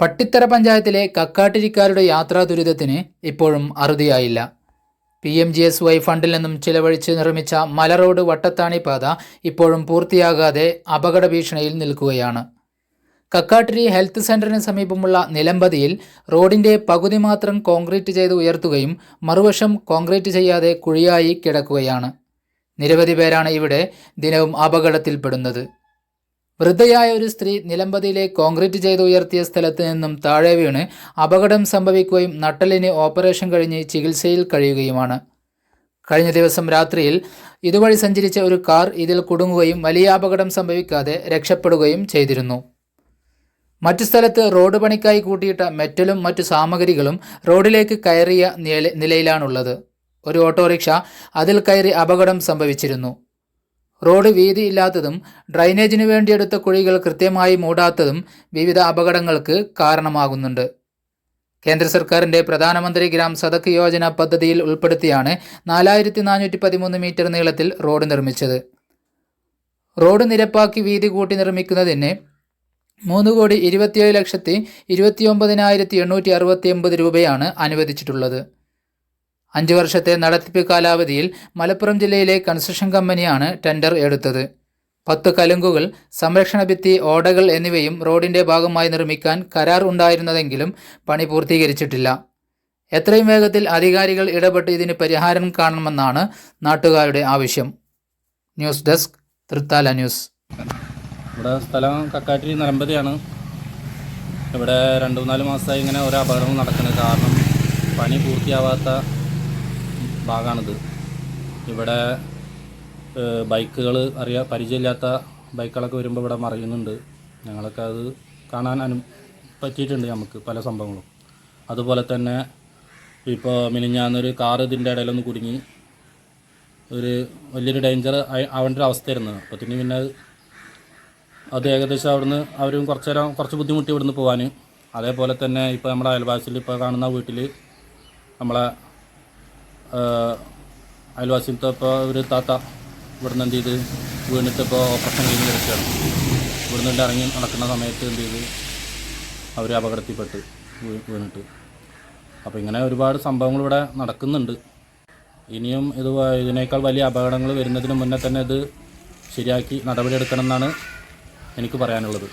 പട്ടിത്തറ പഞ്ചായത്തിലെ കക്കാട്ടിരിക്കാരുടെ യാത്രാ ദുരിതത്തിന് ഇപ്പോഴും അറുതിയായില്ല. P M G S Y ഫണ്ടിൽ നിന്നും ചിലവഴിച്ച് നിർമ്മിച്ച മലറോഡ് വട്ടത്താണി പാത ഇപ്പോഴും പൂർത്തിയാകാതെ അപകട ഭീഷണിയിൽ നിൽക്കുകയാണ്. കക്കാട്ടിരി ഹെൽത്ത് സെന്ററിന് സമീപമുള്ള നിലമ്പതിയിൽ റോഡിന്റെ പകുതി മാത്രം കോൺക്രീറ്റ് ചെയ്ത് ഉയർത്തുകയും മറുവശം കോൺക്രീറ്റ് ചെയ്യാതെ കുഴിയായി കിടക്കുകയാണ്. നിരവധി പേരാണ് ഇവിടെ ദിനവും അപകടത്തിൽപ്പെടുന്നത്. വൃദ്ധയായ ഒരു സ്ത്രീ നിലമ്പതിയിലെ കോൺക്രീറ്റ് ചെയ്ത് ഉയർത്തിയ സ്ഥലത്ത് നിന്നും താഴെ വീണ് അപകടം സംഭവിക്കുകയും നട്ടലിന് ഓപ്പറേഷൻ കഴിഞ്ഞ് ചികിത്സയിൽ കഴിയുകയുമാണ്. കഴിഞ്ഞ ദിവസം രാത്രിയിൽ ഇതുവഴി സഞ്ചരിച്ച ഒരു കാർ ഇതിൽ കുടുങ്ങുകയും വലിയ അപകടം സംഭവിക്കാതെ രക്ഷപ്പെടുകയും ചെയ്തിരുന്നു. മറ്റു സ്ഥലത്ത് റോഡ് പണിക്കായി കൂട്ടിയിട്ട മെറ്റലും മറ്റു സാമഗ്രികളും റോഡിലേക്ക് കയറിയ നില- നിലയിലാണുള്ളത്. ഒരു ഓട്ടോറിക്ഷ അതിൽ കയറി അപകടം സംഭവിച്ചിരുന്നു. റോഡ് വീതിയില്ലാത്തതും ഡ്രൈനേജിനു വേണ്ടിയെടുത്ത കുഴികൾ കൃത്യമായി മൂടാത്തതും വിവിധ അപകടങ്ങൾക്ക് കാരണമാകുന്നുണ്ട്. കേന്ദ്ര സർക്കാരിന്റെ പ്രധാനമന്ത്രി ഗ്രാം സദക് യോജന പദ്ധതിയിൽ ഉൾപ്പെടുത്തിയാണ് നാലായിരത്തി നാനൂറ്റി പതിമൂന്ന് മീറ്റർ നീളത്തിൽ റോഡ് നിർമ്മിച്ചത്. റോഡ് നിരപ്പാക്കി വീതി കൂട്ടി നിർമ്മിക്കുന്നതിന് മൂന്ന് കോടി ഇരുപത്തിയേഴ് ലക്ഷത്തി ഇരുപത്തിയൊമ്പതിനായിരത്തി എണ്ണൂറ്റി അറുപത്തി ഒമ്പത് രൂപയാണ് അനുവദിച്ചിട്ടുള്ളത്. അഞ്ച് വർഷത്തെ നടത്തിപ്പ് കാലാവധിയിൽ മലപ്പുറം ജില്ലയിലെ കൺസ്ട്രക്ഷൻ കമ്പനിയാണ് ടെൻഡർ എടുത്തത്. പത്ത് കലുങ്കുകൾ സംരക്ഷണ ഭിത്തി ഓടകൾ എന്നിവയും റോഡിന്റെ ഭാഗമായി നിർമ്മിക്കാൻ കരാർ ഉണ്ടായിരുന്നതെങ്കിലും പണി പൂർത്തീകരിച്ചിട്ടില്ല. എത്രയും വേഗത്തിൽ അധികാരികൾ ഇടപെട്ട് ഇതിന് പരിഹാരം കാണണമെന്നാണ് നാട്ടുകാരുടെ ആവശ്യം. News desk Thrithala news. ഇവിടെ സ്ഥലം കക്കാട്ടിരി നിലമ്പതിയാണ് ഇവിടെ രണ്ടു നാല് മാസമായി ഇങ്ങനെ ഒരു അപകടം നടക്കുന്നത് കാരണം പണി പൂർത്തിയാവാത്ത ഭാഗമാണിത്. ഇവിടെ ബൈക്കുകൾ അറിയാ പരിചയമില്ലാത്ത ബൈക്കുകളൊക്കെ വരുമ്പോൾ ഇവിടെ മറിയുന്നുണ്ട്. ഞങ്ങളൊക്കെ അത് കാണാൻ അനു പറ്റിയിട്ടുണ്ട് നമുക്ക് പല സംഭവങ്ങളും. അതുപോലെ തന്നെ ഇപ്പോൾ മിനിഞ്ഞാന്നൊരു കാർ ഇതിന്റെ ഇടയിലൊന്ന് കുടുങ്ങി. ഒരു വലിയൊരു ഡേഞ്ചർ ആവേണ്ട ഒരു അവസ്ഥയായിരുന്നു. അപ്പോൾ പിന്നെ അത് അത് ഏകദേശം അവിടുന്ന് അവരും കുറച്ച് നേരം കുറച്ച് ബുദ്ധിമുട്ടി ഇവിടുന്ന് പോകാൻ അതേപോലെ തന്നെ ഇപ്പോൾ നമ്മുടെ അയൽവാസിയിൽ ഇപ്പോൾ കാണുന്ന വീട്ടിൽ നമ്മളെ അയൽവാസിലത്തെ ഇപ്പോൾ ഒരു താത്ത ഇവിടുന്ന് എന്ത് ചെയ്ത് വീണിട്ട് ഇപ്പോൾ ഓപ്പറേഷൻ കഴിഞ്ഞ് കിടക്കുകയാണ്. ഇവിടുന്ന് ഇറങ്ങി നടക്കുന്ന സമയത്ത് എന്ത് ചെയ്ത് അവർ അപകടത്തിൽപ്പെട്ട് വീണിട്ട്. അപ്പോൾ ഇങ്ങനെ ഒരുപാട് സംഭവങ്ങൾ ഇവിടെ നടക്കുന്നുണ്ട്. ഇനിയും ഇത് ഇതിനേക്കാൾ വലിയ അപകടങ്ങൾ വരുന്നതിന് മുന്നേ തന്നെ ഇത് ശരിയാക്കി നടപടിയെടുക്കണം എന്നാണ് എനിക്ക് പറയാനുള്ളത്.